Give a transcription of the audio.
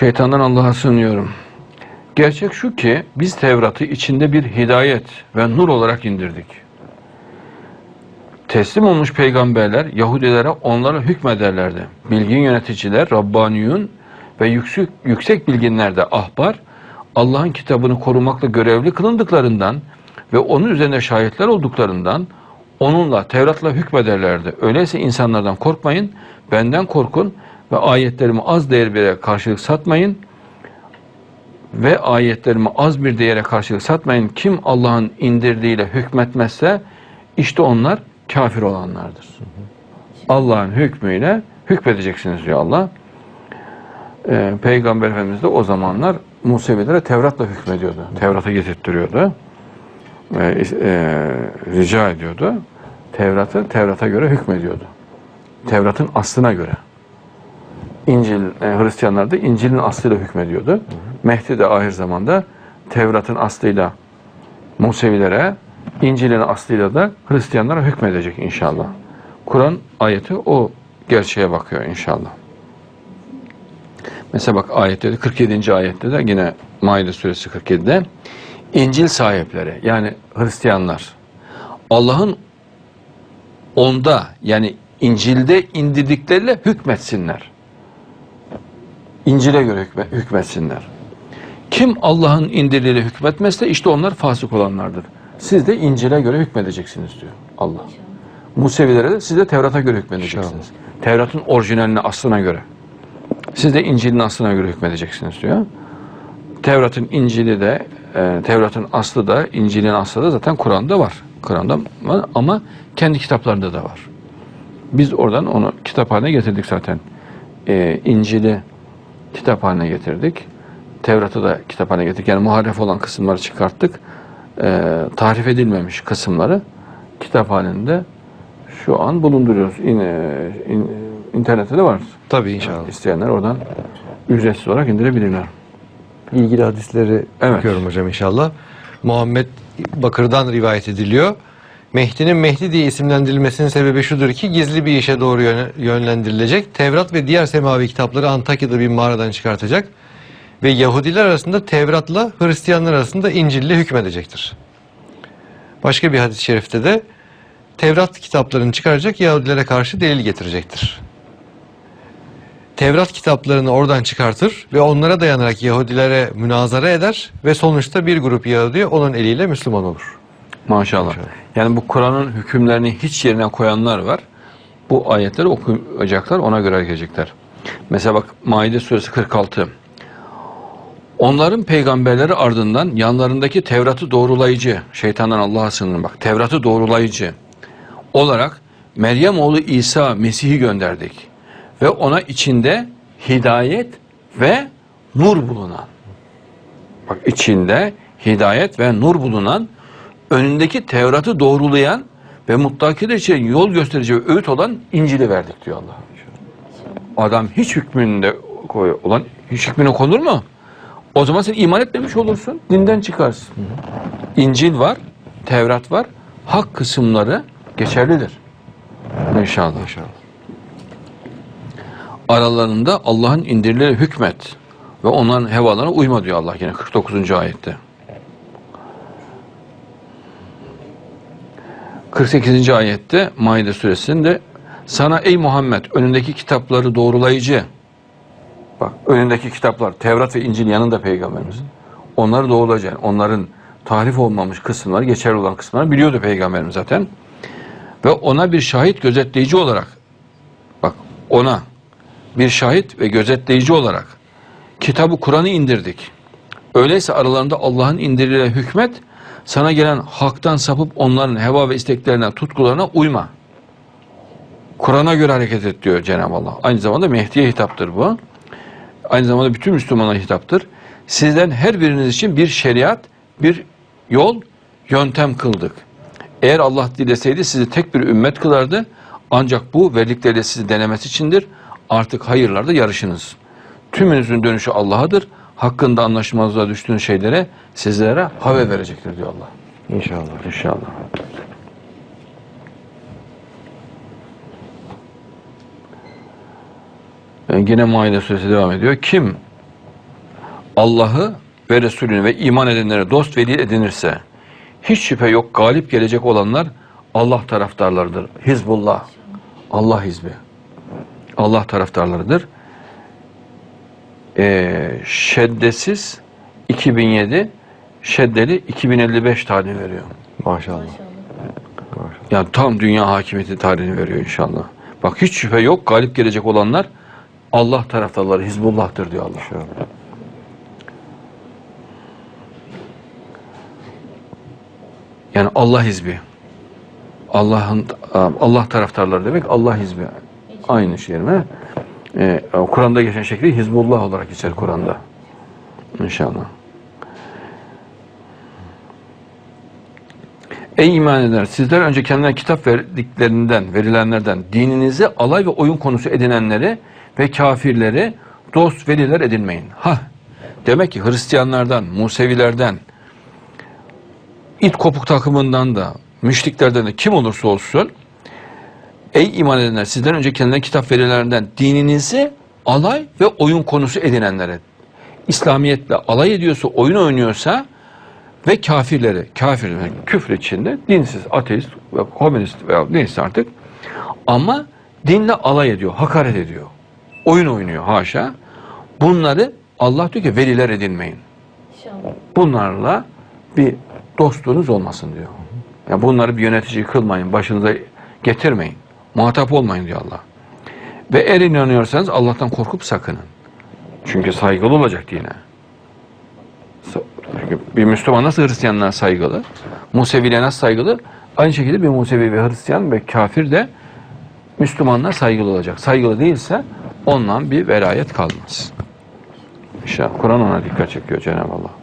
Şeytandan Allah'a sığınıyorum. Gerçek şu ki biz Tevrat'ı içinde bir hidayet ve nur olarak indirdik. Teslim olmuş peygamberler Yahudilere onlara hükmederlerdi. Bilgin yöneticiler, Rabbaniyun ve yüksek, yüksek bilginler de ahbar, Allah'ın kitabını korumakla görevli kılındıklarından ve onun üzerine şahitler olduklarından onunla, Tevrat'la hükmederlerdi. Öyleyse insanlardan korkmayın, benden korkun ve ayetlerimi az değer bir karşılık satmayın ve ayetlerimi az bir değere karşılık satmayın. Kim Allah'ın indirdiğiyle hükmetmezse işte onlar kafir olanlardır. Allah'ın hükmüyle hükmedeceksiniz diyor Allah. Ee, Peygamber Efendimiz de o zamanlar Musevilere Tevrat'la hükmediyordu. Tevrat'a getirttiriyordu. Ee, e, rica ediyordu. Tevrat'ı Tevrat'a göre hükmediyordu. Tevrat'ın aslına göre. İncil, e, Hristiyanlar da İncil'in aslıyla hükmediyordu. Mehdi de ahir zamanda Tevrat'ın aslıyla Musevilere, İncil'in aslıyla da Hristiyanlara hükmedecek inşallah. Kur'an ayeti o gerçeğe bakıyor inşallah. Mesela bak ayette de 47. ayette de yine Maide suresi 47'de İncil sahipleri yani Hristiyanlar Allah'ın onda yani İncil'de indirdikleriyle hükmetsinler. İncil'e göre hükme- hükmetsinler. Kim Allah'ın indirdiğiyle hükmetmezse işte onlar fasık olanlardır. Siz de İncil'e göre hükmedeceksiniz diyor Allah. Musevilere de siz de Tevrat'a göre hükmedeceksiniz. Tevrat'ın orijinaline, aslına göre. Siz de İncil'in aslına göre hükmedeceksiniz diyor. Tevrat'ın İncil'i de, e, Tevrat'ın aslı da, İncil'in aslı da zaten Kur'an'da var. Kur'an'da var ama kendi kitaplarında da var. Biz oradan onu kitap haline getirdik zaten. E, İncil'i kitap haline getirdik. Tevrat'ı da kitap haline getirdik. Yani muharref olan kısımları çıkarttık. E, tarif edilmemiş kısımları kitap halinde şu an bulunduruyoruz. İne, in, internette de var. Tabii inşallah. İsteyenler oradan ücretsiz olarak indirebilirler. İlgili hadisleri Evet. okuyorum hocam inşallah. Muhammed Bakır'dan rivayet ediliyor. Mehdi'nin Mehdi diye isimlendirilmesinin sebebi şudur ki gizli bir işe doğru yönlendirilecek. Tevrat ve diğer semavi kitapları Antakya'da bir mağaradan çıkartacak. Ve Yahudiler arasında Tevrat'la Hristiyanlar arasında İncil'le hükmedecektir. Başka bir hadis-i şerifte de Tevrat kitaplarını çıkaracak Yahudilere karşı delil getirecektir. Tevrat kitaplarını oradan çıkartır ve onlara dayanarak Yahudilere münazara eder ve sonuçta bir grup Yahudi onun eliyle Müslüman olur. Maşallah. Maşallah. Yani bu Kur'an'ın hükümlerini hiç yerine koyanlar var. Bu ayetleri okuyacaklar, ona göre hareket edecekler. Mesela bak Maide suresi 46. Onların peygamberleri ardından yanlarındaki Tevrat'ı doğrulayıcı, şeytandan Allah'a sığınırım bak, Tevrat'ı doğrulayıcı olarak Meryem oğlu İsa Mesih'i gönderdik. Ve ona içinde hidayet ve nur bulunan. Bak içinde hidayet ve nur bulunan, önündeki Tevrat'ı doğrulayan ve muttakiler için yol gösterici ve öğüt olan İncil'i verdik diyor Allah. Adam hiç hükmünde koy, olan hiç hükmüne konur mu? O zaman sen iman etmemiş olursun. Dinden çıkarsın. İncil var, Tevrat var. Hak kısımları geçerlidir. İnşallah. İnşallah. Aralarında Allah'ın indirdiği hükmet ve onların hevalarına uyma diyor Allah yine 49. ayette. 48. ayette Maide suresinde sana ey Muhammed önündeki kitapları doğrulayıcı bak önündeki kitaplar Tevrat ve İncil yanında peygamberimizin onları doğrulayacaksın. Onların tarif olmamış kısımları geçerli olan kısımları biliyordu peygamberimiz zaten. Ve ona bir şahit gözetleyici olarak bak ona bir şahit ve gözetleyici olarak kitabı Kur'an'ı indirdik. Öyleyse aralarında Allah'ın indirdiği hükmet sana gelen haktan sapıp onların heva ve isteklerine, tutkularına uyma. Kur'an'a göre hareket et diyor Cenab-ı Allah. Aynı zamanda Mehdi'ye hitaptır bu. Aynı zamanda bütün Müslümanlara hitaptır. Sizden her biriniz için bir şeriat, bir yol, yöntem kıldık. Eğer Allah dileseydi sizi tek bir ümmet kılardı. Ancak bu verdikleriyle sizi denemesi içindir. Artık hayırlarda yarışınız. Tümünüzün dönüşü Allah'adır. Hakkında anlaşmazlığa düştüğünüz şeylere sizlere haber verecektir diyor Allah. İnşallah. İnşallah. Ee, yine Maide suresi devam ediyor. Kim Allah'ı ve Resulünü ve iman edenlere dost veli edinirse hiç şüphe yok galip gelecek olanlar Allah taraftarlarıdır. Hizbullah. Allah hizbi. Allah taraftarlarıdır. Ee, şeddesiz 2007 şeddeli 2055 tarihini veriyor. Maşallah. Maşallah. Yani tam dünya hakimiyeti tarihini veriyor inşallah. Bak hiç şüphe yok galip gelecek olanlar Allah taraftarları Hizbullah'tır diyor Allah. İnşallah. Yani Allah hizbi. Allah'ın Allah taraftarları demek Allah hizbi. Aynı şey mi? Ee, Kur'an'da geçen şekli Hizbullah olarak geçer Kur'an'da. İnşallah. Ey iman edenler sizler önce kendilerine kitap verdiklerinden, verilenlerden dininizi alay ve oyun konusu edinenleri ve kafirleri dost veliler edinmeyin. Ha, demek ki Hristiyanlardan, Musevilerden, it kopuk takımından da, müşriklerden de kim olursa olsun ey iman edenler sizden önce kendilerine kitap verilerinden dininizi alay ve oyun konusu edinenlere İslamiyetle alay ediyorsa, oyun oynuyorsa ve kafirleri, kafir yani küfür içinde dinsiz, ateist ve komünist veya neyse artık ama dinle alay ediyor, hakaret ediyor. Oyun oynuyor haşa. Bunları Allah diyor ki veliler edinmeyin. Bunlarla bir dostluğunuz olmasın diyor. Yani bunları bir yönetici kılmayın, başınıza getirmeyin. Muhatap olmayın diyor Allah. Ve eğer inanıyorsanız Allah'tan korkup sakının. Çünkü saygılı olacak dine. Çünkü bir Müslüman nasıl Hristiyanlara saygılı, Musevi'yle nasıl saygılı, aynı şekilde bir Musevi ve Hristiyan ve kafir de Müslümanlar saygılı olacak. Saygılı değilse ondan bir velayet kalmaz. İnşallah Kur'an ona dikkat çekiyor Cenab-ı Allah.